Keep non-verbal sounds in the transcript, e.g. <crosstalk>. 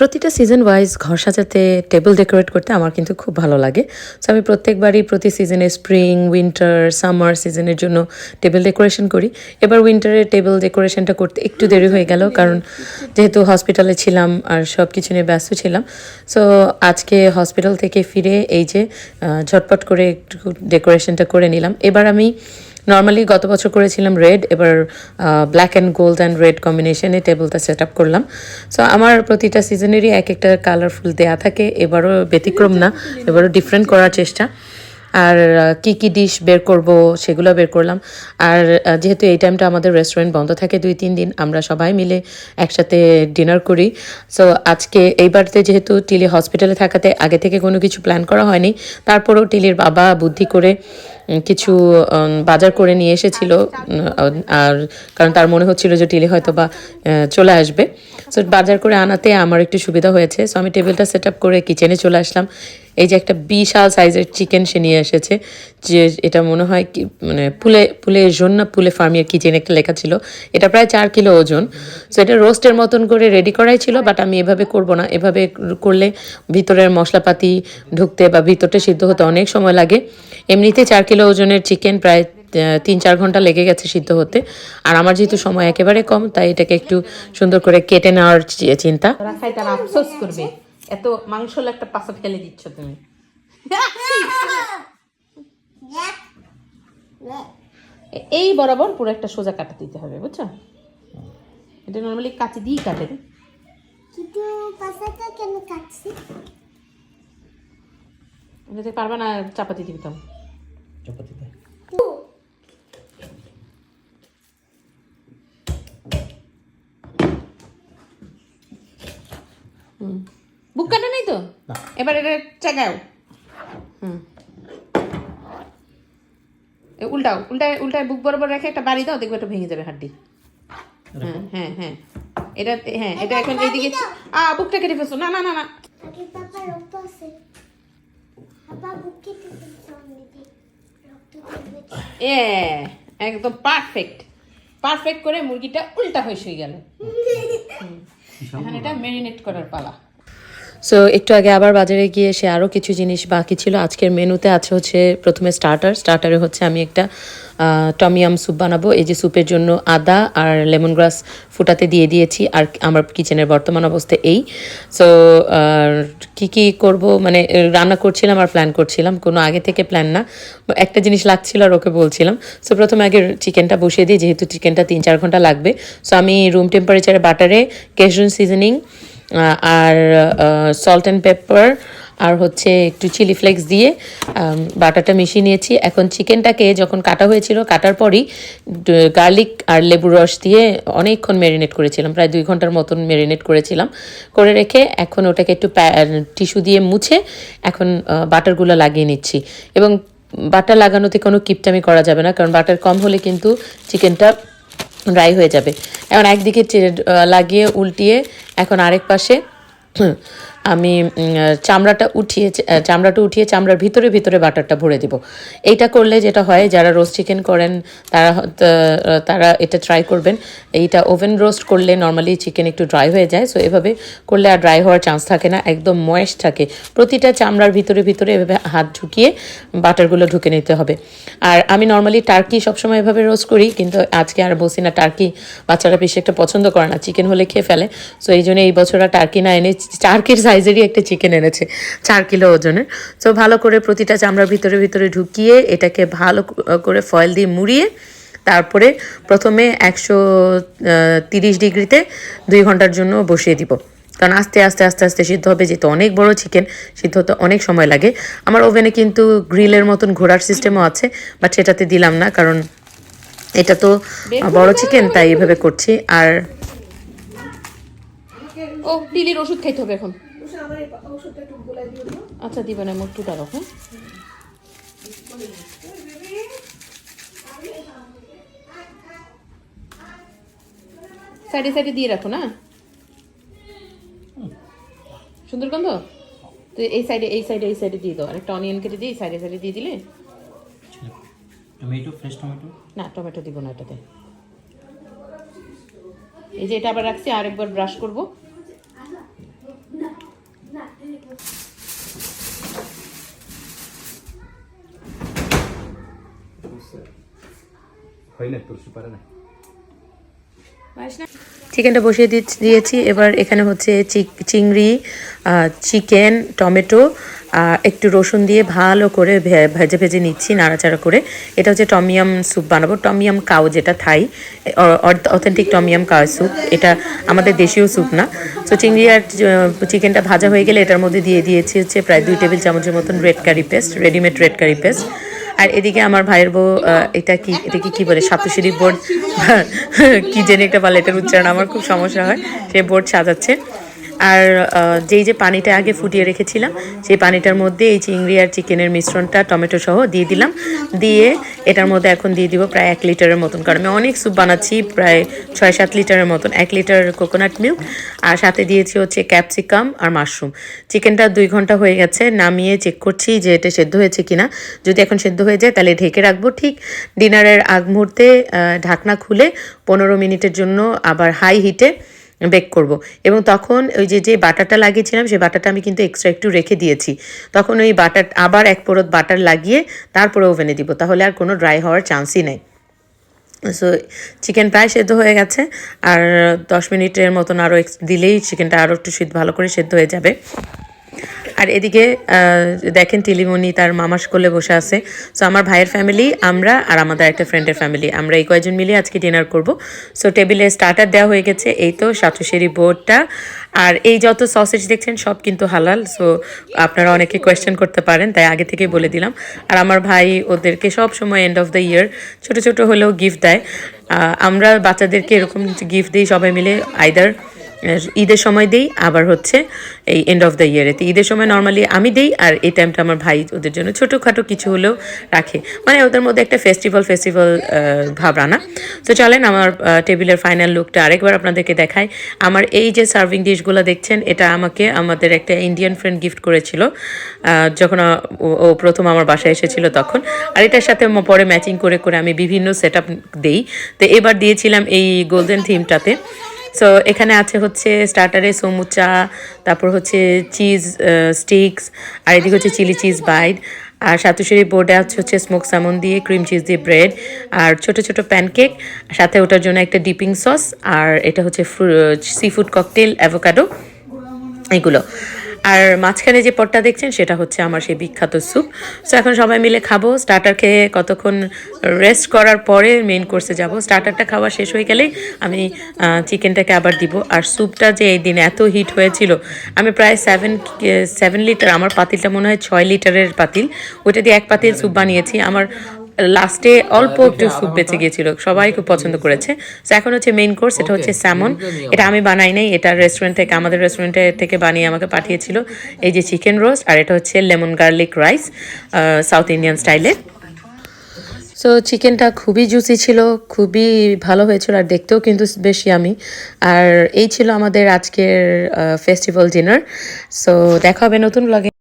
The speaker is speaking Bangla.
প্রতিটা সিজন ওয়াইজ ঘর সাজাতে টেবিল ডেকোরেট করতে আমার কিন্তু খুব ভালো লাগে। সো আমি প্রত্যেকবারই প্রতি সিজনে স্প্রিং উইন্টার সামার সিজনের জন্য টেবিল ডেকোরেশন করি। এবার উইন্টারের টেবিল ডেকোরেশনটা করতে একটু দেরি হয়ে গেল, কারণ যেহেতু হসপিটালে ছিলাম আর সব কিছু নিয়ে ব্যস্ত ছিলাম। সো আজকে হসপিটাল থেকে ফিরে এই যে ঝটপট করে একটু ডেকোরেশনটা করে নিলাম। এবার আমি নর্মালি গত বছর করেছিলাম রেড এবার black and gold and red কম্বিনেশনে টেবিলটা সেট আপ করলাম। সো আমার প্রতিটা সিজনেরই এক একটা কালারফুল দেয়া থাকে, এবারও ব্যতিক্রম না, এবারও ডিফারেন্ট করার চেষ্টা। আর কি কি ডিশ বের করব সেগুলো বের করলাম। আর যেহেতু এই টাইমটা আমাদের রেস্টুরেন্ট বন্ধ থাকে দুই, তিন দিন, আমরা সবাই মিলে একসাথে ডিনার করি। সো আজকে এইবারতে যেহেতু টিলি হসপিটালে থাকাতে আগে থেকে কোনো কিছু প্ল্যান করা হয়নি, তারপরেও টিলির বাবা বুদ্ধি করে কিছু বাজার করে নিয়ে এসেছিল। আর, কারণ তার মনে হচ্ছিল যে টিলি হয়তো বা চলে আসবে। সো বাজার করে আনাতে আমার একটু সুবিধা হয়েছে। সো আমি টেবিলটা সেট আপ করে কিচেনে চলে আসলাম। এই যে একটা বিশাল সাইজের চিকেন সে নিয়ে এসেছে, যে এটা মনে হয় কি মানে পুলে পুলে জন্য পুলে ফার্মিয়ার কিচেন একটা লেখা ছিল। এটা প্রায় চার কিলো ওজন। সো এটা রোস্টের মতন করে রেডি করাই ছিল বাট আমি এভাবে করব না। এভাবে করলে ভিতরের মশলাপাতি ঢুকতে বা ভিতরটা সিদ্ধ হতে অনেক সময় লাগে। এমনিতে চার কিলো ওজনের চিকেন প্রায় তিন চার ঘণ্টা লেগে গেছে সিদ্ধ হতে। আর আমার যেহেতু সময় একেবারে কম, তাই এটাকে একটু সুন্দর করে কেটে নেওয়ার চিন্তা। আফসোস করবে। এত মাংস হলে একটা পাশা ফেলে দিচ্ছ তুমি। এই বরাবর পুরো একটা সোজা কাটা দিতে হবে বুঝছ? এটা নর্মালি কাঁচি দিয়েই কাটে। কিন্তু পাশাটা কেন কাটছি এটাতে পারবে না চাপাতি নেই তো? না। এবার এটা চাগাও হুম। এ উল্টাও উল্টায় উল্টায় বুক বরাবর রেখে একটা বাড়ি দাও দেখবে এটা ভেঙে যাবে হাড্ডি। হ্যাঁ হ্যাঁ হ্যাঁ। এটা হ্যাঁ এটা এখন এইদিকে আ বুকটা কেটে ফেলছো। না না না না। এ একদম পারফেক্ট পারফেক্ট করে মুরগিটা উল্টা হয়ে শুয়ে গেল। এখন এটা মেরিনেট করার পালা। সো একটু আগে আবার বাজারে গিয়ে সে আরও কিছু জিনিস বাকি ছিল। আজকের মেনুতে আছে হচ্ছে প্রথমে স্টার্টার স্টার্টারে হচ্ছে আমি একটা টমিয়াম স্যুপ বানাবো। এই যে স্যুপের জন্য আদা আর লেমন গ্রাস ফুটাতে দিয়ে দিয়েছি। আর আমার কিচেনের বর্তমান অবস্থা এই। সো কি কি করব? মানে রান্না করছিলাম আর প্ল্যান করছিলাম। কোনো আগে থেকে প্ল্যান না। একটা জিনিস লাগছিল আর ওকে বলছিলাম। সো প্রথমে আগে চিকেনটা বসিয়ে দিই। যেহেতু চিকেনটা তিন চার ঘণ্টা লাগবে। সো আমি রুম টেম্পারেচারে বাটারে কেশরুন সিজনিং আর সল্ট অ্যান্ড পেপার আর হচ্ছে একটু চিলি ফ্লেক্স দিয়ে বাটারটা মিশিয়ে নিয়েছি। এখন চিকেনটাকে যখন কাটা হয়েছিল, কাটার পরই গার্লিক আর লেবুর রস দিয়ে অনেকক্ষণ ম্যারিনেট করেছিলাম, প্রায় দুই ঘণ্টার মতন ম্যারিনেট করেছিলাম। করে রেখে এখন ওটাকে একটু টিস্যু দিয়ে মুছে এখন বাটারগুলো লাগিয়ে নিচ্ছি। এবং বাটার লাগানোতে কোনো কিপটামি করা যাবে না, কারণ বাটার কম হলে কিন্তু চিকেনটা ড্রাই হয়ে যাবে। এখন একদিকে লাগিয়ে উল্টিয়ে এখন আরেক পাশে আমি চামড়াটা উঠিয়ে চামড়াটা উঠিয়ে চামড়ার ভিতরে ভিতরে বাটারটা ভরে দিব। এইটা করলে যেটা হয়, যারা রোস্ট চিকেন করেন, তারা তারা এটা ট্রাই করবেন। এইটা ওভেন রোস্ট করলে নর্মালি চিকেন একটু ড্রাই হয়ে যায় সো এভাবে করলে আর ড্রাই হওয়ার চান্স থাকে না, একদম ময়েস্ট থাকে। প্রতিটা চামড়ার ভিতরে ভিতরে এভাবে হাত ঢুকিয়ে বাটারগুলো ঢুকে নিতে হবে। আর আমি নর্মালি টার্কি সবসময় এভাবে রোস্ট করি, কিন্তু আজকে আর বসি না টার্কি বাচ্চারা বেশি একটা পছন্দ করে না চিকেন হলে খেয়ে ফেলে। সো এই জন্য এই বছর আর টার্কি না এনে টার্কির সাইজেরই একটা চিকেন এনেছে চার কিলো ওজনের। তো ভালো করে প্রতিটা চামড়ার ভিতরে ভিতরে ঢুকিয়ে এটাকে ভালো করে ফয়েল দিয়ে মুড়িয়ে তারপরে প্রথমে একশো তিরিশ ডিগ্রিতে দুই ঘণ্টার জন্য বসিয়ে দিব। কারণ আস্তে আস্তে আস্তে আস্তে সিদ্ধ হবে যেহেতু অনেক বড় চিকেন সিদ্ধ হতে অনেক সময় লাগে। আমার ওভেনে কিন্তু গ্রিলের মতন ঘোরার সিস্টেমও আছে বাট সেটাতে দিলাম না কারণ এটা তো বড় চিকেন তাই এভাবে করছি। আর ও লিলির ওষুধ খাইতে হবে এখন। আচ্ছা দিবে না মুখটুটা রাখো। সাইডে সাইডে দিয়ে রাখো না? সুন্দর গন্ধ? তো এই সাইডে এই সাইডে এই সাইডে দিয়ে দাও। আরেকটা অনিয়ন কেটে দিয়ে সাইডে সাইডে দিয়ে দিলে? টমেটো ফ্রেশ টমেটো না টমেটো দিব না এটাতে। এই যে এটা আবার রাখছি আরেকবার ব্রাশ করব। চিকেনটা বসিয়ে দিয়েছি এবার এখানে হচ্ছে চিংড়ি চিকেন টমেটো একটু রসুন দিয়ে ভালো করে ভেজে ভেজে নিচ্ছি, নাড়াচাড়া করে। এটা হচ্ছে টমিয়াম স্যুপ বানাবো। টমিয়াম কাউ যেটা থাই অথেন্টিক টমিয়াম কাউ স্যুপ। এটা আমাদের দেশীয় স্যুপ না। তো চিংড়ি আর চিকেনটা ভাজা হয়ে গেলে এটার মধ্যে দিয়ে দিয়েছি হচ্ছে প্রায় দুই টেবিল চামচের মতন red curry paste readymade red curry paste আর এদিকে আমার ভাইয়ের বউ এটা কি এটাকে কি বলে, সপ্তশিরি বোর্ড। <laughs> কি জেনে একটা বলে এটার উচ্চারণ, আমার খুব সমস্যা হয়। সে বোর্ড সাজাচ্ছে। আর যেই যে পানিটা আগে ফুটিয়ে রেখেছিলাম, সেই পানিটার মধ্যে এই চিংড়ি আর চিকেনের মিশ্রণটা, টমেটো সহ দিয়ে দিলাম। দিয়ে এটার মধ্যে এখন দিয়ে দিব প্রায় এক লিটারের মতন কারণ আমি অনেক স্যুপ বানাচ্ছি, প্রায় ছয় সাত লিটারের মতন, এক লিটার কোকোনাট মিল্ক। আর সাথে দিয়েছি হচ্ছে ক্যাপসিকাম আর মাশরুম। চিকেনটা দুই ঘণ্টা হয়ে গেছে, নামিয়ে চেক করছি যে এটা সেদ্ধ হয়েছে কিনা। যদি এখন সেদ্ধ হয়ে যায়, তাহলে ঢেকে রাখব। ঠিক ডিনারের আগ মুহূর্তে ঢাকনা খুলে পনেরো মিনিটের জন্য আবার হাই হিটে বেক করব। এবং তখন ওই যে যে বাটারটা লাগিয়েছিলাম, সেই বাটারটা আমি কিন্তু এক্সট্রা একটু রেখে দিয়েছি। তখন ওই বাটার, আবার এক পরত বাটার লাগিয়ে তারপরে ওভেনে দিব। তাহলে আর কোনো ড্রাই হওয়ার চান্সই নেই। সো চিকেন প্রায় সেদ্ধ হয়ে গেছে। আর দশ মিনিটের মতন আরও দিলেই চিকেনটা আরও একটু সিদ্ধ ভালো করে সেদ্ধ হয়ে যাবে। আর এদিকে দেখেন টিলিমণি তার মামাস কোলে বসে আছে। সো আমার ভাইয়ের ফ্যামিলি আমরা আর আমাদের একটা ফ্রেন্ডের ফ্যামিলি আমরা এই কয়েকজন মিলে আজকে ডিনার করব। সো টেবিলে স্টার্টার দেওয়া হয়ে গেছে। এই তো সাতশিরি বোর্ডটা। আর এই যত সসেজ দেখছেন, সব কিন্তু হালাল। সো আপনারা অনেকে কোয়েশ্চেন করতে পারেন, তাই আগে থেকেই বলে দিলাম। আর আমার ভাই, ওদেরকে সব সময় এন্ড অফ দ্য ইয়ার ছোট ছোট হলেও গিফট দেয়। আমরা বাচ্চাদেরকে এরকম গিফট দিই সবাই মিলে আইদার ঈদের সময় দেই, আবার হচ্ছে এই এন্ড অফ দ্য ইয়ারেতে ঈদের সময় নর্মালি আমি দেই আর এই টাইমটা আমার ভাই ওদের জন্য ছোটোখাটো কিছু হলেও রাখে। মানে ওদের মধ্যে একটা ফেস্টিভ্যাল ফেস্টিভ্যাল ভাব আনা তো চলেন আমার টেবিলের ফাইনাল লুকটা আরেকবার আপনাদেরকে দেখাই। আমার এই যে সার্ভিং ডিশগুলো দেখছেন, এটা আমাকে, আমাদের একটা ইন্ডিয়ান ফ্রেন্ড গিফট করেছিল। যখন ও প্রথম আমার বাসায় এসেছিল তখন। আর এটার সাথে পরে ম্যাচিং করে করে আমি বিভিন্ন সেট আপ দেই। তো এবার দিয়েছিলাম এই গোল্ডেন থিমটাতে সো এখানে আছে হচ্ছে স্টার্টারে সমুচা, তারপর হচ্ছে চিজ স্টিক্স আর এদিকে হচ্ছে চিলি চিজ বাইট আর সাতুশিরি বোর্ডে আছে হচ্ছে স্মোক সামন দিয়ে ক্রিম চিজ দিয়ে ব্রেড আর ছোট ছোট প্যানকেক সাথে ওটার জন্য একটা ডিপিং সস আর এটা হচ্ছে সি ফুড ককটেল অ্যাভোকাডো এগুলো। আর মাঝখানে যে পটটা দেখছেন, সেটা হচ্ছে আমার সেই বিখ্যাত স্যুপ। সো এখন সবাই মিলে খাব। স্টার্টার খেয়ে কতক্ষণ রেস্ট করার পরে মেন কোর্সে যাব। স্টার্টারটা খাওয়া শেষ হয়ে গেলেই আমি চিকেনটাকে আবার দিব। আর স্যুপটা যে এই দিন এত হিট হয়েছিল, আমি প্রায় সেভেন সেভেন লিটার আমার পাতিলটা মনে হয় ছয় লিটারের পাতিল। ওইটা দিয়ে এক পাতিল স্যুপ বানিয়েছি। আমার লাস্টে অল্প একটু স্যুপ বেঁচে গিয়েছিল সবাই খুব পছন্দ করেছে। তো এখন হচ্ছে মেইন কোর্স এটা হচ্ছে স্যামন এটা আমি বানাই নাই এটা রেস্টুরেন্ট থেকে আমাদের রেস্টুরেন্টে থেকে বানিয়ে আমাকে পাঠিয়েছিল। এই যে চিকেন রোস্ট আর এটা হচ্ছে lemon garlic rice south Indian স্টাইলে সো চিকেনটা খুবই জুসি ছিল খুবই ভালো হয়েছিল আর দেখতেও কিন্তু বেশি আমি আর এই ছিল আমাদের আজকের ফেস্টিভ্যাল ডিনার সো দেখা হবে নতুন ব্লগে